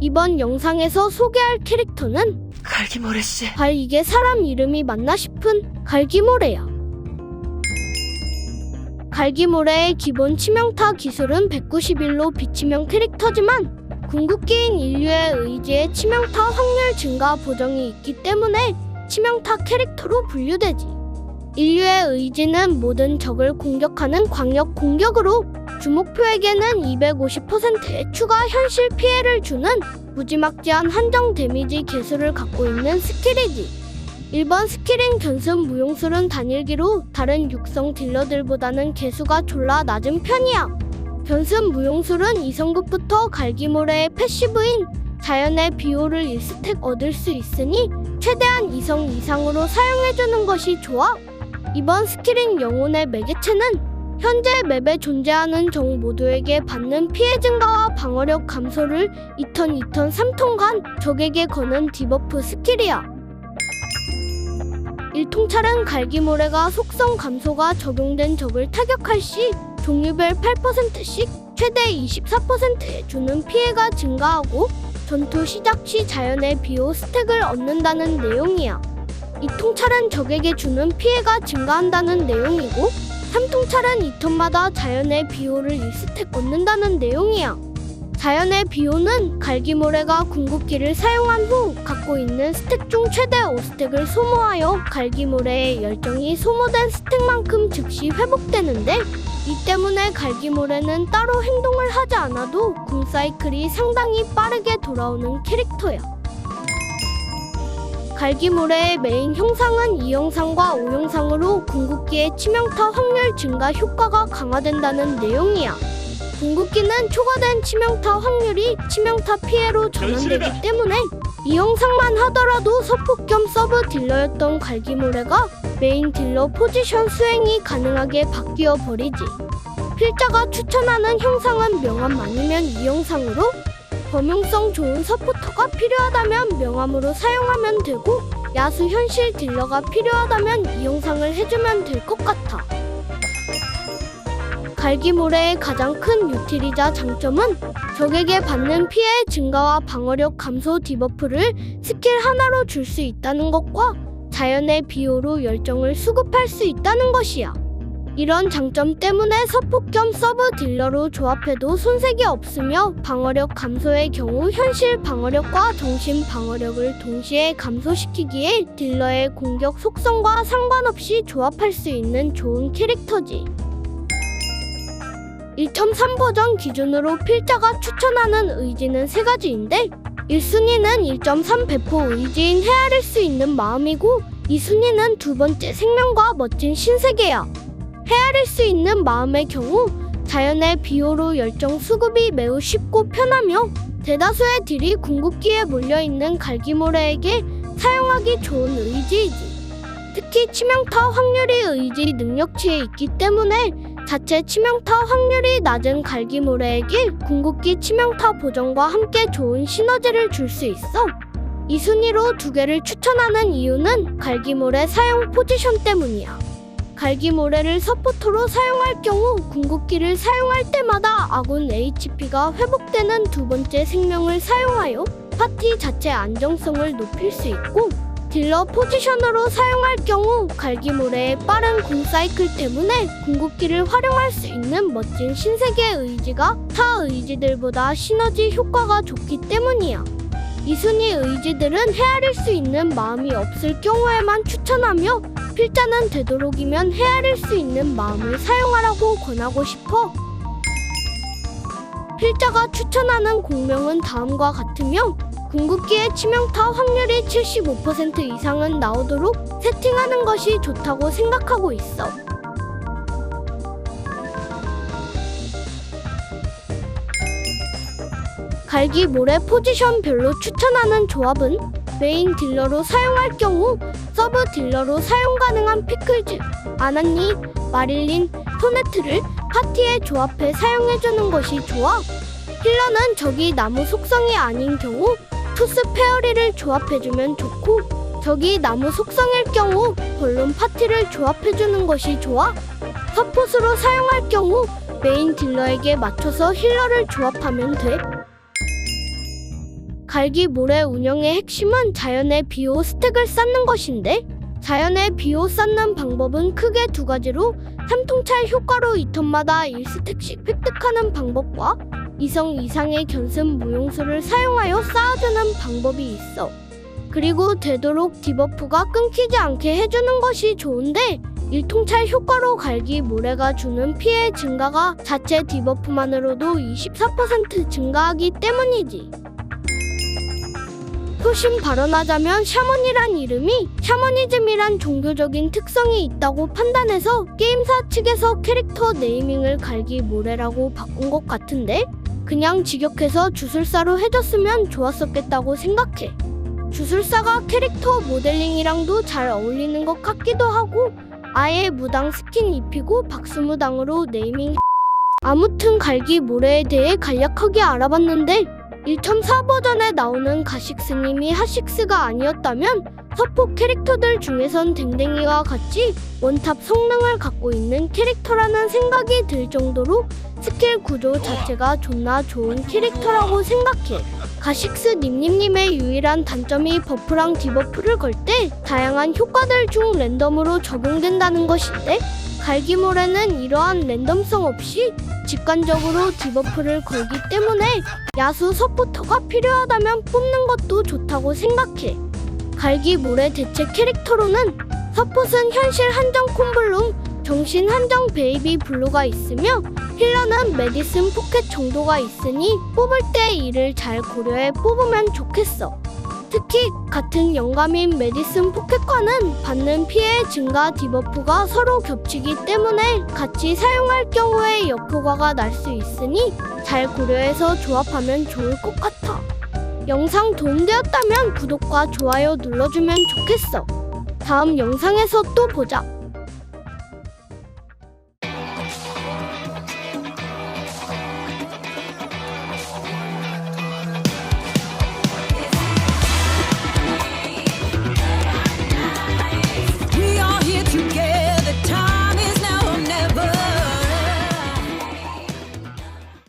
이번 영상에서 소개할 캐릭터는 갈기모레 씨. 발 이게 사람 이름이 맞나 싶은 갈기모레야. 갈기모레의 기본 치명타 기술은 191로 비치명 캐릭터지만 궁극기인 인류의 의지에 치명타 확률 증가 보정이 있기 때문에 치명타 캐릭터로 분류되지. 인류의 의지는 모든 적을 공격하는 광역 공격으로 주목표에게는 250%의 추가 현실 피해를 주는 무지막지한 한정 데미지 개수를 갖고 있는 스킬이지. 1번 스킬인 견습 무용술은 단일기로 다른 육성 딜러들보다는 개수가 졸라 낮은 편이야. 견습 무용술은 2성급부터 갈기모레의 패시브인 자연의 비호를 1스택 얻을 수 있으니 최대한 2성 이상으로 사용해주는 것이 좋아. 이번 스킬인 영혼의 매개체는 현재 맵에 존재하는 적 모두에게 받는 피해 증가와 방어력 감소를 2턴 2턴 3턴간 적에게 거는 디버프 스킬이야. 일통찰은 갈기모래가 속성 감소가 적용된 적을 타격할 시 종류별 8%씩 최대 24%에 주는 피해가 증가하고 전투 시작 시 자연의 비호 스택을 얻는다는 내용이야. 이 통찰은 적에게 주는 피해가 증가한다는 내용이고 3통찰은 2턴마다 자연의 비호를 1스택 얻는다는 내용이야. 자연의 비호는 갈기모래가 궁극기를 사용한 후 갖고 있는 스택 중 최대 5스택을 소모하여 갈기모래의 열정이 소모된 스택만큼 즉시 회복되는데 이 때문에 갈기모래는 따로 행동을 하지 않아도 궁 사이클이 상당히 빠르게 돌아오는 캐릭터야. 갈기모래의 메인 형상은 2형상과 5형상으로 궁극기의 치명타 확률 증가 효과가 강화된다는 내용이야. 궁극기는 초과된 치명타 확률이 치명타 피해로 전환되기 때문에 이 영상만 하더라도 서포 겸 서브 딜러였던 갈기모래가 메인 딜러 포지션 수행이 가능하게 바뀌어 버리지. 필자가 추천하는 형상은 명함 아니면 이 영상으로 범용성 좋은 서포터가 필요하다면 명함으로 사용하면 되고 야수 현실 딜러가 필요하다면 이 영상을 해주면 될 것 같아. 갈기모래의 가장 큰 유틸이자 장점은 적에게 받는 피해 증가와 방어력 감소 디버프를 스킬 하나로 줄 수 있다는 것과 자연의 비호로 열정을 수급할 수 있다는 것이야. 이런 장점 때문에 서포 겸 서브 딜러로 조합해도 손색이 없으며 방어력 감소의 경우 현실 방어력과 정신 방어력을 동시에 감소시키기에 딜러의 공격 속성과 상관없이 조합할 수 있는 좋은 캐릭터지. 1.3 버전 기준으로 필자가 추천하는 의지는 세 가지인데 1순위는 1.3 배포 의지인 헤아릴 수 있는 마음이고 2순위는 두 번째 생명과 멋진 신세계야. 헤아릴 수 있는 마음의 경우 자연의 비호로 열정 수급이 매우 쉽고 편하며 대다수의 딜이 궁극기에 몰려있는 갈기모래에게 사용하기 좋은 의지이지. 특히 치명타 확률이 의지 능력치에 있기 때문에 자체 치명타 확률이 낮은 갈기모래에게 궁극기 치명타 보정과 함께 좋은 시너지를 줄 수 있어. 이 순위로 두 개를 추천하는 이유는 갈기모래 사용 포지션 때문이야. 갈기모래를 서포터로 사용할 경우 궁극기를 사용할 때마다 아군 HP가 회복되는 두 번째 생명을 사용하여 파티 자체 안정성을 높일 수 있고 딜러 포지션으로 사용할 경우 갈기모래의 빠른 공 사이클 때문에 궁극기를 활용할 수 있는 멋진 신세계 의지가 타 의지들보다 시너지 효과가 좋기 때문이야. 이 순위 의지들은 헤아릴 수 있는 마음이 없을 경우에만 추천하며 필자는 되도록이면 헤아릴 수 있는 마음을 사용하라고 권하고 싶어. 필자가 추천하는 공명은 다음과 같으며 궁극기의 치명타 확률이 75% 이상은 나오도록 세팅하는 것이 좋다고 생각하고 있어. 갈기 모래 포지션별로 추천하는 조합은 메인 딜러로 사용할 경우 서브 딜러로 사용 가능한 피클즈, 아나니, 마릴린, 토네트를 파티에 조합해 사용해주는 것이 좋아. 힐러는 적이 나무 속성이 아닌 경우 투스 페어리를 조합해주면 좋고 적이 나무 속성일 경우 본론 파티를 조합해주는 것이 좋아. 서폿으로 사용할 경우 메인 딜러에게 맞춰서 힐러를 조합하면 돼. 갈기 모래 운영의 핵심은 자연의 비호 스택을 쌓는 것인데 자연의 비호 쌓는 방법은 크게 두 가지로 삼통찰 효과로 2턴마다 1스택씩 획득하는 방법과 이성 이상의 견습 무용수를 사용하여 쌓아주는 방법이 있어. 그리고 되도록 디버프가 끊기지 않게 해주는 것이 좋은데 일통찰 효과로 갈기 모래가 주는 피해 증가가 자체 디버프만으로도 24% 증가하기 때문이지. 소신 발언하자면 샤머니란 이름이 샤머니즘이란 종교적인 특성이 있다고 판단해서 게임사 측에서 캐릭터 네이밍을 갈기 모래라고 바꾼 것 같은데 그냥 직역해서 주술사로 해줬으면 좋았었겠다고 생각해. 주술사가 캐릭터 모델링이랑도 잘 어울리는 것 같기도 하고 아예 무당 스킨 입히고 박수무당으로 네이밍 아무튼 갈기 모래에 대해 간략하게 알아봤는데 1.4 버전에 나오는 가식 스님이 핫식스가 아니었다면 서포 캐릭터들 중에선 댕댕이와 같이 원탑 성능을 갖고 있는 캐릭터라는 생각이 들 정도로 스킬 구조 자체가 존나 좋은 캐릭터라고 생각해. 가식스 님님님의 유일한 단점이 버프랑 디버프를 걸 때 다양한 효과들 중 랜덤으로 적용된다는 것인데 갈기몰에는 이러한 랜덤성 없이 직관적으로 디버프를 걸기 때문에 야수 서포터가 필요하다면 뽑는 것도 좋다고 생각해. 갈기몰의 대체 캐릭터로는 서폿은 현실 한정 콤블룸, 정신 한정 베이비 블루가 있으며 힐러는 메디슨 포켓 정도가 있으니 뽑을 때 이를 잘 고려해 뽑으면 좋겠어. 특히 같은 영감인 메디슨 포켓과는 받는 피해 증가 디버프가 서로 겹치기 때문에 같이 사용할 경우에 역효과가 날 수 있으니 잘 고려해서 조합하면 좋을 것 같아. 영상 도움되었다면 구독과 좋아요 눌러주면 좋겠어. 다음 영상에서 또 보자.